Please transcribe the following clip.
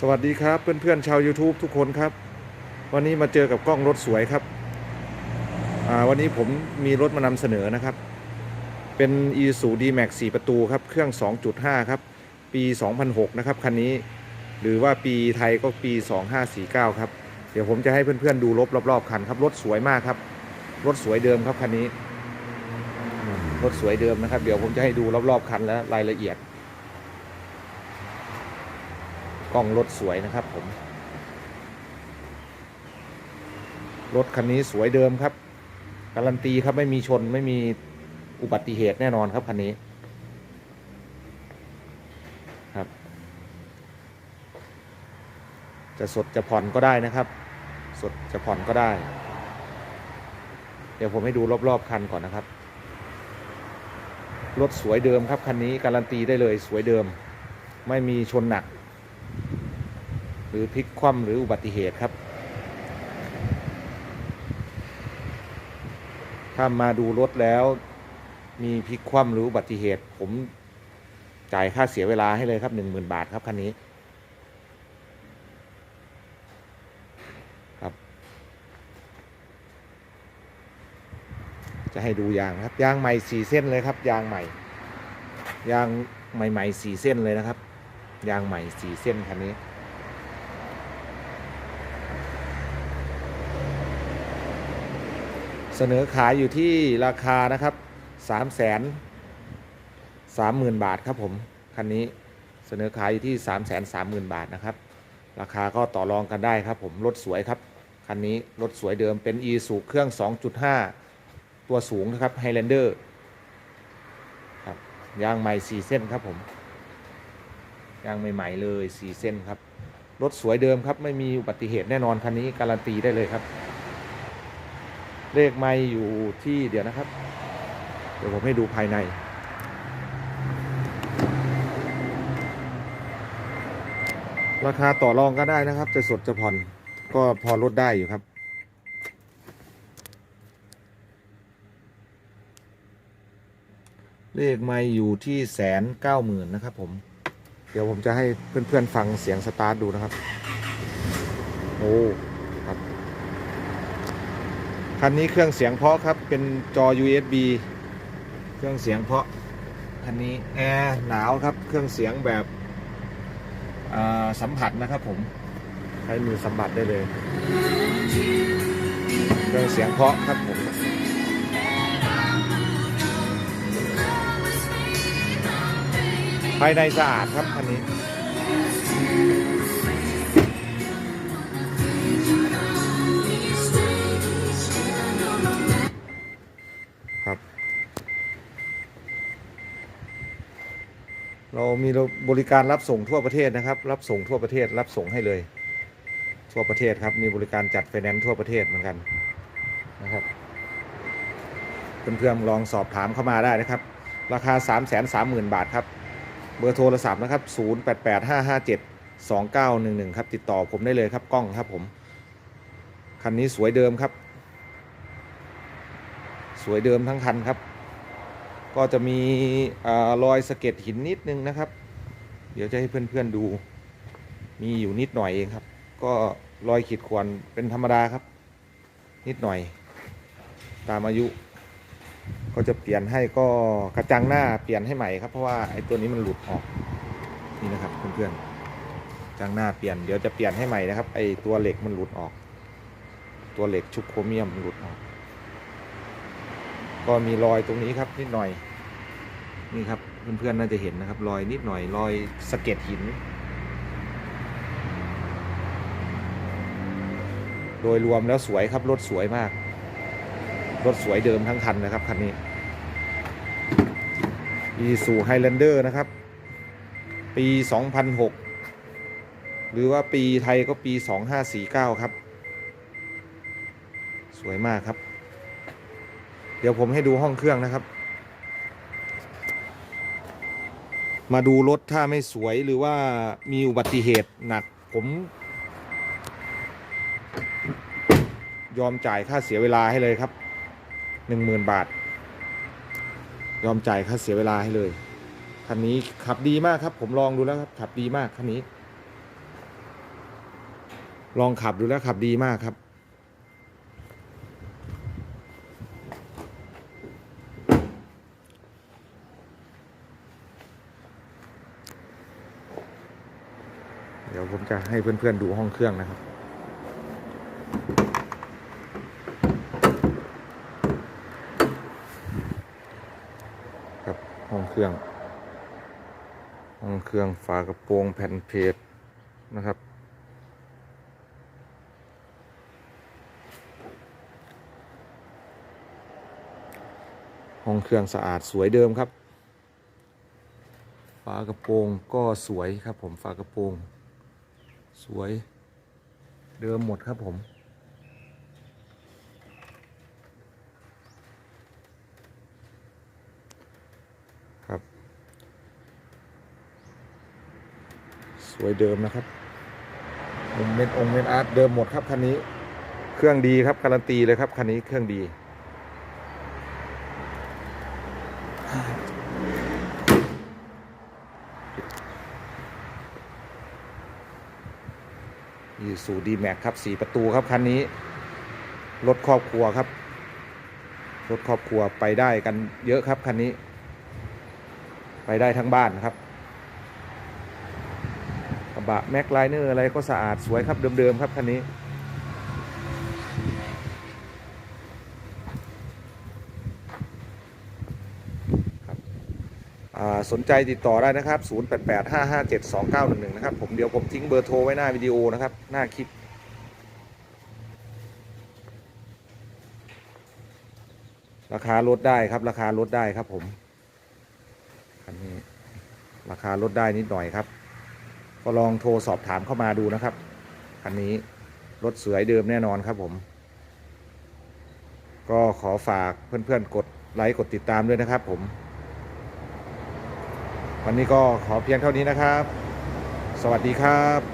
สวัสดีครับเพื่อนๆชาว YouTube ทุกคนครับ วันนี้มาเจอกับกล้องรถสวยครับวันนี้ผมมีรถมานำเสนอนะครับ เป็น e s u d m a x 4 ประตูครับ เครื่อง 2.5 ครับ ปี 2006 นะครับ คันนี้หรือว่าปีไทยก็ปี 2549 ครับ เดี๋ยวผมจะให้เพื่อนๆดูรถรอบๆคันครับ รถสวยมากครับ รถสวยเดิมครับคันนี้ รถสวยเดิมนะครับ เดี๋ยวผมจะให้ดูรอบๆคันและรายละเอียด กล้องรถสวยนะครับผม รถคันนี้สวยเดิมครับ การันตีครับไม่มีชนไม่มีอุบัติเหตุแน่นอนครับคันนี้ครับ จะสดจะผ่อนก็ได้นะครับ สดจะผ่อนก็ได้ เดี๋ยวผมให้ดูรอบๆคันก่อนนะครับรถสวยเดิมครับ คันนี้การันตีได้เลยสวยเดิม ไม่มีชนหนัก หรือพลิกคว่ำหรืออุบัติเหตุครับ ถ้ามาดูรถแล้ว มีพลิกคว่ำหรืออุบัติเหตุ ผมจ่ายค่าเสียเวลาให้เลยครับหนึ่งหมื่นบาทครับคันนี้ครับ จะให้ดูยางครับยางใหม่สี่เส้นเลยครับยางใหม่ยางใหม่ๆสี่เส้นเลยนะครับ ยางใหม่สี่เส้นคันนี้ สนอขายอยู่ที่ราคานะครับ3 3 0 0 0 0บาทครับผม คันนี้เสนอขายอยู่ที่3 3 0 0 0 0บาทนะครับ ราคาก็ต่อรองกันได้ครับผมรถสวยครับ คันนี้รถสวยเดิมเป็น e สูเครื่อง 2.5 ตัวสูงนะครับ Highlander ครับยางใหม่4เส้นครับผมยางใหม่ๆเลย4เส้นครับรถสวยเดิมครับไม่มีอุบัติเหตุแน่นอนคันนี้การันตีได้เลยครับ เลขไม่อยู่ที่เดี๋ยวนะครับ เดี๋ยวผมให้ดูภายใน ราคาต่อรองก็ได้นะครับ จะสดจะผ่อนก็พอลดได้อยู่ครับเลขไม่อยู่ที่แสนเก้าหมื่นนะครับผม เดี๋ยวผมจะให้เพื่อนๆฟังเสียงสตาร์ทดูนะครับ โอ้ คันนี้เครื่องเสียงเพาะครับ เป็นจอ USB เครื่องเสียงเพาะ คันนี้แอร์หนาวครับ เครื่องเสียงแบบอ่าสัมผัสนะครับผม ใช้มือสัมผัสได้เลย เครื่องเสียงเพาะครับผมภายในสะอาดครับคันนี้ เรามีบริการรับส่งทั่วประเทศนะครับ รับส่งทั่วประเทศ รับส่งให้เลย ทั่วประเทศครับ มีบริการจัดไฟแนนซ์ทั่วประเทศเหมือนกันนะครับเพื่อนๆลองสอบถามเข้ามาได้นะครับ ราคา 3 3 0 0 0 0 บาทครับ เบอร์โทรศัพท์นะครับ 088557 2911 ครับ ติดต่อผมได้เลยครับกล้องครับผม คันนี้สวยเดิมครับ สวยเดิมทั้งคันครับ ก็จะมีอรอยสะเก็ดหินนิดนึงนะครับ เดี๋ยวจะให้เพื่อนๆดู มีอยู่นิดหน่อยเองครับ ก็รอยขีดข่วนเป็นธรรมดาครับ นิดหน่อย ตามอายุ ก็จะเปลี่ยนให้ก็กระจังหน้าเปลี่ยนให้ใหม่ครับเพราะว่าไอ้ตัวนี้มันหลุดออกนี่นะครับเพื่อนๆกระจังหน้าเปลี่ยนเดี๋ยวจะเปลี่ยนให้ใหม่นะครับไอ้ตัวเหล็กมันหลุดออก ตัวเหล็กชุบโครเมียมมันหลุดออก ก็มีรอยตรงนี้ครับนิดหน่อยนี่ครับเพื่อนๆน่าจะเห็นนะครับ รอยนิดหน่อยรอยสะเก็ดหิน โดยรวมแล้วสวยครับรถสวยมาก รถสวยเดิมทั้งคันนะครับคันนี้อีสูไฮแลนเดอร์นะครับ ปี 2006 หรือว่าปีไทยก็ปี 2549 ครับ สวยมากครับ เดี๋ยวผมให้ดูห้องเครื่องนะครับ มาดูรถถ้าไม่สวยหรือว่ามีอุบัติเหตุหนักผม ยอมจ่ายค่าเสียเวลาให้เลยครับหนึ่งหมื่นบาท ยอมจ่ายค่าเสียเวลาให้เลยคันนี้ขับดีมากครับ ผมลองดูแล้วครับ ขับดีมากคันนี้ ลองขับดูแล้วขับดีมากครับ เดี๋ยวผมจะ ให้เพื่อนๆดูห้องเครื่องนะครับ ครับห้องเครื่อง ห้องเครื่องฝากระโปรงแผ่นเพจนะครับห้องเครื่องสะอาดสวยเดิมครับ ฝากระโปรงก็สวยครับผมฝากระโปรง สวย เดิมหมดครับผม ครับ สวยเดิมนะครับองเม็ดองเม็ดอาร์ตเดิมหมดครับคันนี้ เครื่องดีครับการันตีเลยครับคันนี้เครื่องดี อีสูดีแม็กครับสี่ประตูครับคันนี้ รถครอบครัวครับ รถครอบครัวไปได้กันเยอะครับคันนี้ ไปได้ทั้งบ้านครับกระบะแม็กไลเนอร์อะไรก็สะอาดสวยครับเดิมๆครับคันนี้ สนใจติดต่อได้นะครับ 0885572911 นะครับ ผมเดี๋ยวผมทิ้งเบอร์โทรไว้หน้าวิดีโอนะครับ หน้าคลิป ราคาลดได้ครับ ราคาลดได้ครับผมคันนี้ราคาลดได้นิดหน่อยครับ ก็ลองโทรสอบถามเข้ามาดูนะครับคันนี้รถสวยเดิมแน่นอนครับผม ก็ขอฝากเพื่อนๆกดไลค์กดติดตามด้วยนะครับผม วันนี้ก็ขอเพียงเท่านี้นะครับ สวัสดีครับ